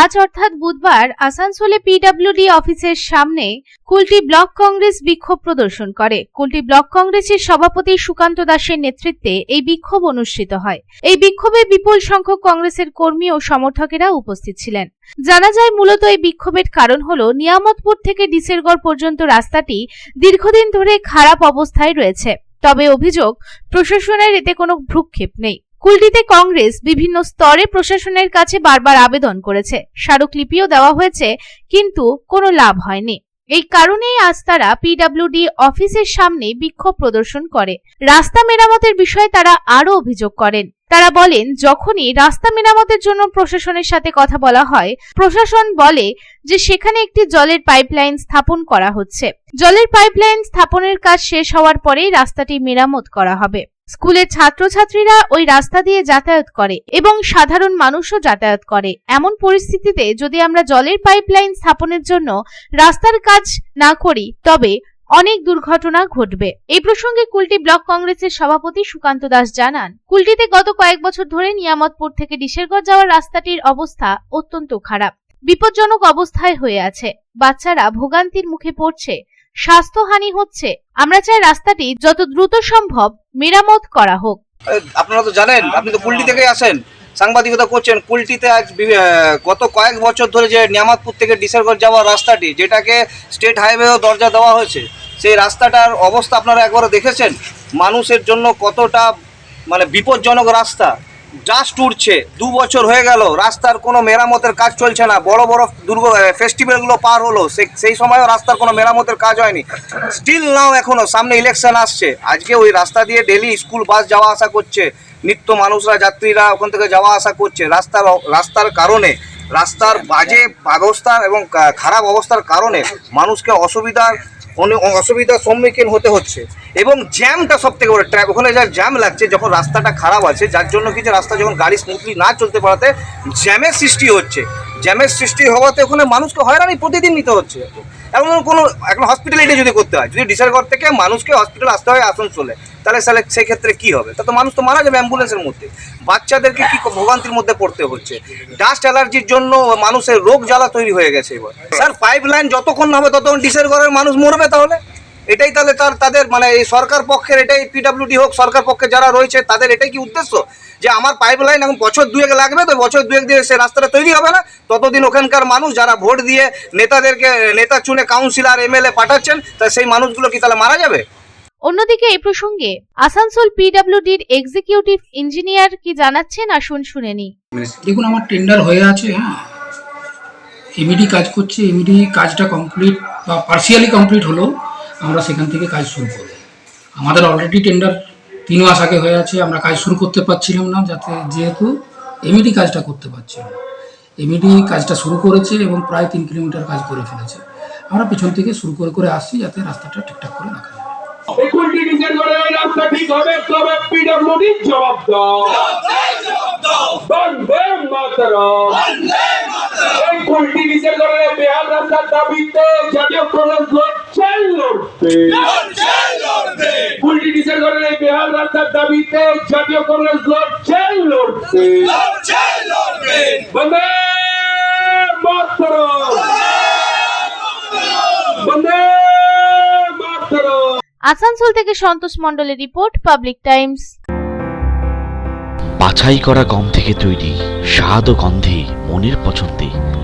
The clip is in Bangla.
আজ অর্থাৎ বুধবার আসানসোলে পিডব্লিউডি অফিসের সামনে কুলটি ব্লক কংগ্রেস বিক্ষোভ প্রদর্শন করে। কুলটি ব্লক কংগ্রেসের সভাপতি সুকান্ত দাসের নেতৃত্বে এই বিক্ষোভ অনুষ্ঠিত হয়। এই বিক্ষোভে বিপুল সংখ্যক কংগ্রেসের কর্মী ও সমর্থকেরা উপস্থিত ছিলেন। জানা যায়, মূলত এই বিক্ষোভের কারণ হল নিয়ামতপুর থেকে ডিসেরগড় পর্যন্ত রাস্তাটি দীর্ঘদিন ধরে খারাপ অবস্থায় রয়েছে। তবে অভিযোগ, প্রশাসনের এতে কোনো ভ্রুক্ষেপ নেই। কুলটিতে কংগ্রেস বিভিন্ন স্তরে প্রশাসনের কাছে বারবার আবেদন করেছে। স্মারকলিপিও দেওয়া হয়েছে, কিন্তু কোনো লাভ হয়নি। এই কারণেই আজ তারা পিডব্লিউডি অফিসের সামনে বিক্ষোভ প্রদর্শন করে। রাস্তা মেরামতের বিষয়ে তারা আরও অভিযোগ করেন। তারা বলেন, যখনই রাস্তা মেরামতের জন্য প্রশাসনের সাথে কথা বলা হয়, প্রশাসন বলে যে সেখানে একটি জলের পাইপলাইন স্থাপন করা হচ্ছে। জলের পাইপলাইন স্থাপনের কাজ শেষ হওয়ার পরেই রাস্তাটি মেরামত করা হবে। স্কুলের ছাত্রছাত্রীরা ওই রাস্তা দিয়ে যাতায়াত করে এবং সাধারণ মানুষও যাতায়াত করে। এমন পরিস্থিতিতে যদি আমরা জলের পাইপলাইন স্থাপনের জন্য রাস্তার কাজ না করি, তবে অনেক দুর্ঘটনা ঘটবে। এই প্রসঙ্গে কুলটি ব্লক কংগ্রেসের সভাপতি সুকান্ত দাস জানান, কুলটিতে গত কয়েক বছর ধরে নিয়ামতপুর থেকে ডিশেরগড় যাওয়ার রাস্তাটির অবস্থা অত্যন্ত খারাপ। বিপজ্জনক অবস্থায় হয়ে আছে। বাচ্চারা ভোগান্তির মুখে পড়ছে। স্বাস্থ্যহানি হচ্ছে। আমরা চাই রাস্তাটি যত দ্রুত সম্ভব মেরামত করা হোক। আপনারা তো জানেন, আপনি তো কুলটি থেকে আসেন। সাংবাদিকতা করছেন, কুলটিতে আজ গত কয়েক বছর ধরে যে নিয়ামতপুর থেকে ডিসেরগড় যাওয়ার রাস্তাটি, যেটাকে স্টেট হাইওয়েও দরজা দেওয়া হয়েছে, সেই রাস্তাটার অবস্থা আপনারা একবারও দেখেছেন? মানুষের জন্য কতটা মানে বিপজ্জনক রাস্তা। জাস্ট উঠছে দু বছর হয়ে গেল, রাস্তার কোনো মেরামতের কাজ চলছে না। বড় বড় দুর্গ ফেস্টিভ্যালগুলো পার হলো সেই সময়ও রাস্তার কোনো মেরামতের কাজ হয়নি। স্টিল নাও এখনও সামনে ইলেকশন আসছে। আজকে ওই রাস্তা দিয়ে ডেলি স্কুল বাস যাওয়া আসা করছে। নিত্য মানুষরা, যাত্রীরা ওখান থেকে যাওয়া আসা করছে। রাস্তার রাস্তার কারণে, রাস্তার বাজে ব্যবস্থা এবং খারাপ অবস্থার কারণে মানুষকে অসুবিধার অনে- অসুবিধার সম্মুখীন হতে হচ্ছে। এবং জ্যামটা সব থেকে বড় ট্র্যাক ওখানে যা জ্যাম লাগছে, যখন রাস্তাটা খারাপ আছে, যার জন্য কি যে রাস্তা যখন গাড়ি স্মুথলি না চলতে পারাতে জ্যামের সৃষ্টি হচ্ছে। জ্যামের সৃষ্টি হওয়াতে ওখানে মানুষকে হয়রানি প্রতিদিন নিতে হচ্ছে। এমন কোনো এখন হসপিটালিটি যদি করতে হয়, যদি ডিসারগড় থেকে মানুষকে হসপিটাল আসতে হয় আসানসোলে, তাহলে তাহলে সেক্ষেত্রে কী কি হবে? তা তো মানুষ তো মারা যাবে অ্যাম্বুলেন্সের মধ্যে। বাচ্চাদেরকে কী ভোগান্তির মধ্যে পড়তে হচ্ছে? ডাস্ট অ্যালার্জির জন্য মানুষের রোগ জ্বালা তৈরি হয়ে গেছে এবার। স্যার পাইপ লাইন যতক্ষণ না হবে ততক্ষণ ডিসারগড়ের মানুষ মরবে তাহলে? এটাই তাহলে তার তাদের মানে এই সরকার পক্ষের এটাই পিডাব্লিউডি হোক সরকার পক্ষে যারা রয়েছে তাদের এটাই কি উদ্দেশ্য? যে আমার পাইপ লাইন এখন বছর দুয়েক লাগবে তো বছর দুয়েক দিয়ে সে রাস্তাটা তৈরি হবে না? ততদিন ওখানকার মানুষ যারা ভোট দিয়ে নেতাদেরকে নেতা চুনে কাউন্সিলর এমএলএ পাঠাচ্ছেন তা সেই মানুষগুলো কি তাহলে মারা যাবে? অন্যদিকে এই প্রসঙ্গে আসানসোল পিডব্লিউডির এক্সিকিউটিভ ইঞ্জিনিয়ার কি জানাচ্ছেন? আসুন শুনে নি দেখুন আমার টেন্ডার হয়ে আছে হ্যাঁ। এমইডি কাজ করছে এমইডি কাজটা কমপ্লিট বা পার্সিয়ালি কমপ্লিট হলেও আমরা সেখান থেকে কাজ শুরু করব। আমাদের অলরেডি টেন্ডার তিন মাস আগে হয়ে আছে আমরা কাজ শুরু করতে পারছিলাম না যাতে যেহেতু এমইডি কাজটা করতে পারছিলাম না। এমইডি কাজটা শুরু করেছে এবং প্রায় তিন কিলোমিটার কাজ করে ফেলেছে। আমরা পেছন থেকে শুরু করে করে আসছি যাতে রাস্তাটা ঠিকঠাক করে রাখা যায় একুলটি ডিসের করে ওই রাস্তা ঠিক হবে তবে পিডব্লিউডি জবাব দাও। বন্দে মাতরম। বেহাল রাস্তার দাবিতে জাতীয় কংগ্রেস লড়ছে লড়বে কুলটি ডিসের করে বেহাল রাস্তার দাবিতে জাতীয় কংগ্রেস লড়ছে লড়বে বন্দে মাতরম। বন্দে মাতরম। আসানসোল থেকে সন্তোষ মন্ডলের রিপোর্ট পাবলিক টাইমস। বাছাই করা গম থেকে তৈরি স্বাদ ও গন্ধে মনের পছন্দে।